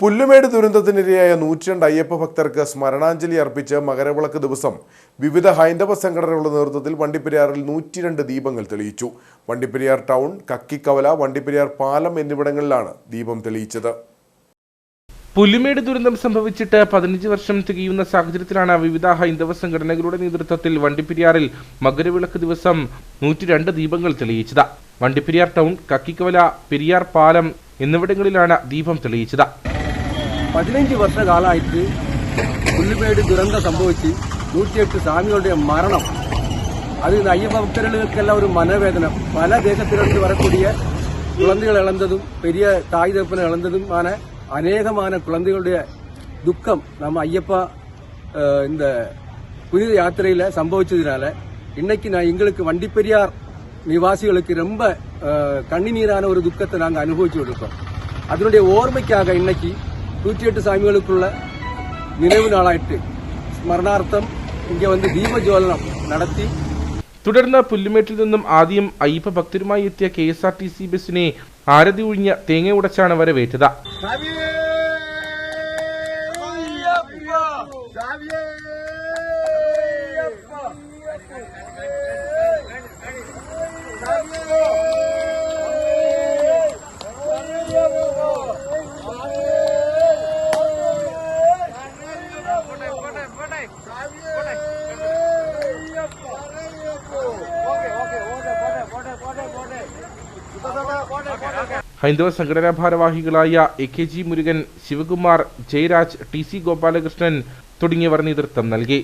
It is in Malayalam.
പുല്ലുമേട് ദുരന്തത്തിനിരയായ നൂറ്റിരണ്ട് അയ്യപ്പ ഭക്തർക്ക് സ്മരണാഞ്ജലി അർപ്പിച്ച് മകരവിളക്ക് ദിവസം വിവിധ ഹൈന്ദവ സംഘടനകളുടെ നേതൃത്വത്തിൽ വണ്ടിപ്പെരിയാറിൽ നൂറ്റിരണ്ട് ദീപങ്ങൾ തെളിയിച്ചു. വണ്ടിപ്പെരിയാർ ടൗൺ കക്കിക്കവല വണ്ടിപ്പെരിയാർ പാലം എന്നിവിടങ്ങളിലാണ് ദീപം തെളിയിച്ചത്. പുലിമേട് ദുരന്തം സംഭവിച്ചിട്ട് പതിനഞ്ച് വർഷം തികയുന്ന സാഹചര്യത്തിലാണ് വിവിധ ഹൈന്ദവ സംഘടനകളുടെ നേതൃത്വത്തിൽ വണ്ടിപ്പെരിയാറിൽ മകരവിളക്ക് ദിവസം നൂറ്റി രണ്ട് ദീപങ്ങൾ തെളിയിച്ചത്. വണ്ടിപ്പെരിയാർ ടൗൺ കക്കിക്കവല പെരിയാർ പാലം എന്നിവിടങ്ങളിലാണ് ദീപം തെളിയിച്ചത്. പതിനഞ്ച് വർഷ കാലമായിട്ട് പുല്ലുപേട് ദുരന്തം സംഭവിച്ച് നൂറ്റിയെട്ട് സ്വാമികളുടെ മരണം അത് അയ്യപ്പ ഭക്തരുകൾക്കെല്ലാം ഒരു മനവേദന പല ദേശത്തിലിருந்து வரக்கூடிய குழந்தைகள் இழந்ததும் பெரிய தாய் தகப்பனை இழந்ததுமான அநேகமான குழந்தைகளுடைய துக்கம் நம்ம ஐயப்பா இந்த புனித யாத்திரையில் சம்பவிச்சதுனால இன்னைக்கு நான் எங்களுக்கு வண்டிப்பெரியார் நிவாசிகளுக்கு ரொம்ப கண்ணிநீரான ஒரு துக்கத்தை நாங்கள் அனுபவிச்சு கொடுக்கோம் அதனுடைய ஓர்மைக்காக இன்னைக்கு நூற்றி எட்டு சாமிகளுக்குள்ள நினைவு நாளாயிட்டு ஸ்மரணார்த்தம் இங்கே வந்து தீபஜோலனம் நடத்தி തുടർന്ന് പുല്ലുമേട്ടിൽ നിന്നും ആദ്യം അയ്യപ്പ ഭക്തരുമായി എത്തിയ K S R T C ബസിനെ ആരതി ഒഴിഞ്ഞ് തേങ്ങ ഉടച്ചാണ് വരവേറ്റത് ഹൈന്ദവ സംഘടനാ ഭാരവാഹികളായ A K G Murugan Sivakumar Jayaraj T C Gopalakrishnan തുടങ്ങിയവർ നേതൃത്വം നൽകി.